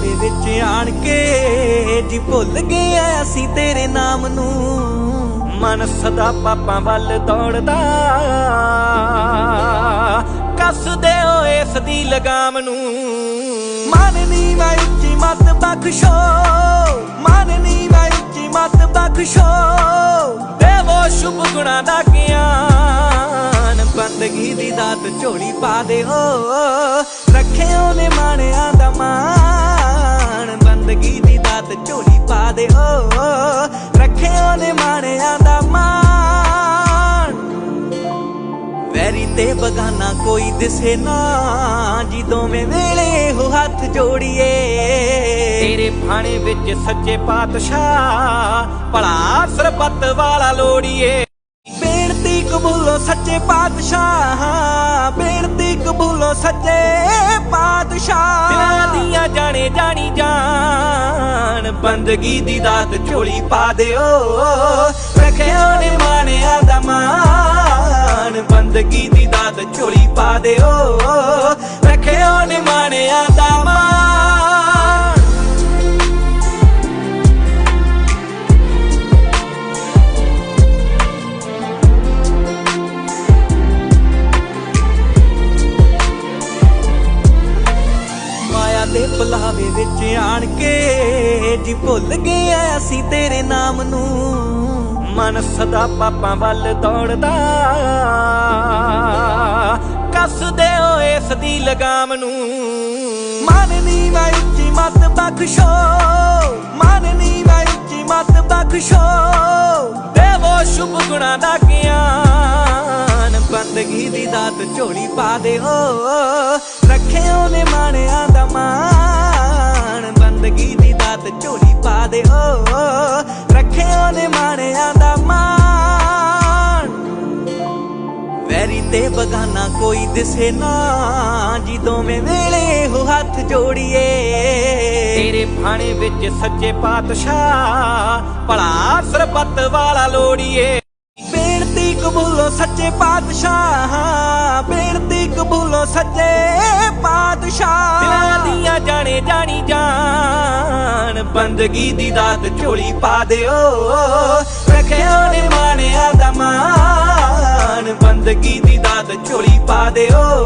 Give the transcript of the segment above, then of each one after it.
ਦੇ ਵਿੱਚ ਆਣ ਕੇ ਜੀ ਭੁੱਲ ਗਏ ਆ ਅਸੀਂ ਤੇਰੇ ਨਾਮ ਨੂੰ। ਮਨ ਸਦਾ ਪਾਪਾਂ ਵੱਲ ਦੌੜਦਾ। ਕੱਸਦੇ ਓਏ ਇਸ ਦੀ ਲਗਾਮ ਨੂੰ। ਮਨ ਨੀ ਮੈਂ ਉੱਚੀ ਮਤ ਬਖਸ਼ੋ। ਮਨ ਨੀ ਮੈਂ ਉੱਚੀ ਮਤ ਬਖਸ਼ੋ। ਦੇਵੋ ਸ਼ੁਭ ਗੁਣਾ ਦਾ ਗਿਆਨ। ਬੰਦਗੀ ਦੀ ਦਾਤ ਝੋਲੀ ਪਾ ਦਿਓ। ਰੱਖਿਓ ਨੇ ਮਾਣਿਆ ਦਾ ਮਾਣ। ਵੈਰੀ ਤੇ ਬਗਾਨਾ ਕੋਈ ਦਿਸੇ ਨਾ, ਜੀ ਦੋਵੇਂ ਵੇਲੇ ਹੋ ਹੱਥ ਜੋੜੀਏ। ਤੇਰੇ ਭਾਣੇ ਵਿੱਚ ਸੱਚੇ ਪਾਤਸ਼ਾਹ, ਭਲਾ ਸਰਬੱਤ ਵਾਲਾ ਲੋੜੀਏ। ਬੇਨਤੀ ਕਬੂਲੋ ਸੱਚੇ ਪਾਤਸ਼ਾਹ, ਬੇਨਤੀ ਕਬੂਲੋ ਸੱਚੇ ਪਾਤਸ਼ਾਹ। ਦਿਲਾਂ ਦੀਆਂ ਜਾਣੇ ਜਾਣੀ ਜਾਨ, ਬੰਦਗੀ ਦੀ ਦਾਤ ਝੋਲੀ ਪਾ ਦਿਓ। ਰੱਖਿਓ ਨੇ ਮਾਣਿਆ ਦਾ ਮਾਨ ਬੰਦਗੀ ਦੀ ਦਾਤ ਝੋਲੀ ਪਾ ਦਿਓ। ਰੱਖਿਓ ਨੇ ਮਾਣਿਆ ਦਾ ਮਾਨ ਮਾਇਆ ਦੇ ਬੁਲਾਵੇ ਵਿੱਚ ਆਣ ਕੇ ਜੀ ਭੁੱਲ ਗਏ ਆ ਅਸੀਂ ਤੇਰੇ ਨਾਮ ਨੂੰ। ਮਨ ਸਦਾ ਪਾਪਾਂ ਵੱਲ ਦੌੜਦਾ। ਕੱਸਦੇ ਓਏ ਇਸ ਦੀ ਲਗਾਮ ਨੂੰ। ਮਨ ਨੀ ਮੈਂ ਉੱਚੀ ਮਤ ਬਖਸ਼ੋ। ਮਨ ਨੀ ਮੈਂ ਉੱਚੀ ਮਤ ਬਖਸ਼ੋ। ਦੇਵੋ ਸ਼ੁਭ ਗੁਣਾ ਦਾ ਗਿਆਨ। ਬੰਦਗੀ ਦੀ ਦਾਤ ਝੋਲੀ ਪਾ ਦਿਓ ਰੱਖਿਓ ਨੇ ਮਾਣਿਆ ਦਾ ਮਾਣ। ਬੰਦਗੀ ਦੀ ਦਾਤ ਝੋਲੀ ਪਾ ਦਿਓ। ਰੱਖਿਓ ਨੇ ਮਾਣਿਆ ਦਾ ਮਾਣ। ਵੈਰੀ ਤੇ ਬਗਾਨਾ ਕੋਈ ਦਿਸੇ ਨਾ, ਜੀ ਦੋਵੇਂ ਵੇਲੇ ਹੋ ਹੱਥ ਜੋੜੀਏ। ਤੇਰੇ ਭਾਣੇ ਵਿੱਚ ਸੱਚੇ ਪਾਤਸ਼ਾਹ, ਭਲਾ ਸਰਬੱਤ ਵਾਲਾ ਲੋੜੀਏ। ਬੇਨਤੀ ਕਬੂਲੋ ਸੱਚੇ ਪਾਤਸ਼ਾਹ, ਬੇਨਤੀ ਕਬੂਲੋ ਸੱਚੇ ਪਾਤਸ਼ਾਹ ਬੰਦਗੀ ਦੀ ਦਾਤ ਝੋਲੀ ਪਾ ਦਿਓ। ਰੱਖਿਓ ਨੇ ਮਾਣਿਆ ਦਾ ਮਾਨ ਬੰਦਗੀ ਦੀ ਦਾਤ ਝੋਲੀ ਪਾ ਦਿਓ।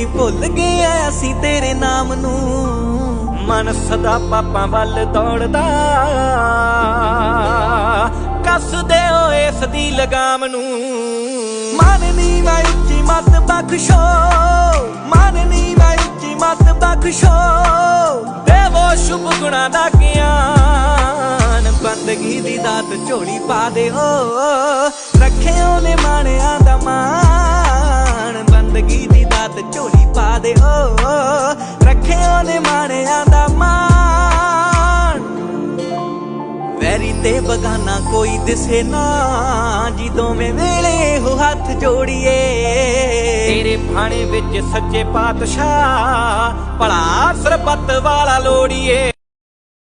ਜੀ ਭੁੱਲ ਗਏ ਆ ਅਸੀਂ ਤੇਰੇ ਨਾਮ ਨੂੰ। ਮਨ ਸਦਾ ਪਾਪਾਂ ਵੱਲ ਦੌੜਦਾ। ਕੱਸਦੇ ਓਏ ਇਸ ਦੀ ਲਗਾਮ ਨੂੰ। ਮਨ ਨੀ ਮੈਂ ਉੱਚੀ ਮਤ ਬਖਸ਼ੋ। ਮਨ ਨੀ ਮੈਂ ਉੱਚੀ ਮਤ ਬਖਸ਼ੋ। ਦੇਵੋ ਸ਼ੁਭ ਗੁਣਾ ਦਾ ਗਿਆਨ। ਬੰਦਗੀ ਦੀ ਦਾਤ ਝੋਲੀ ਪਾ ਦਿਓ। ਰੱਖਿਓ ਤੇ ਬਗਾਨਾ ਕੋਈ ਦਿਸੇ ਨਾ ਜੀ ਦੋਵੇਂ ਵੇਲੇ ਹੋ ਹੱਥ ਜੋੜੀਏ। ਤੇਰੇ ਭਾਣੇ ਵਿੱਚ ਸੱਚੇ ਪਾਤਸ਼ਾਹ, ਭਲਾ ਸਰਬੱਤ ਵਾਲਾ ਲੋੜੀਏ।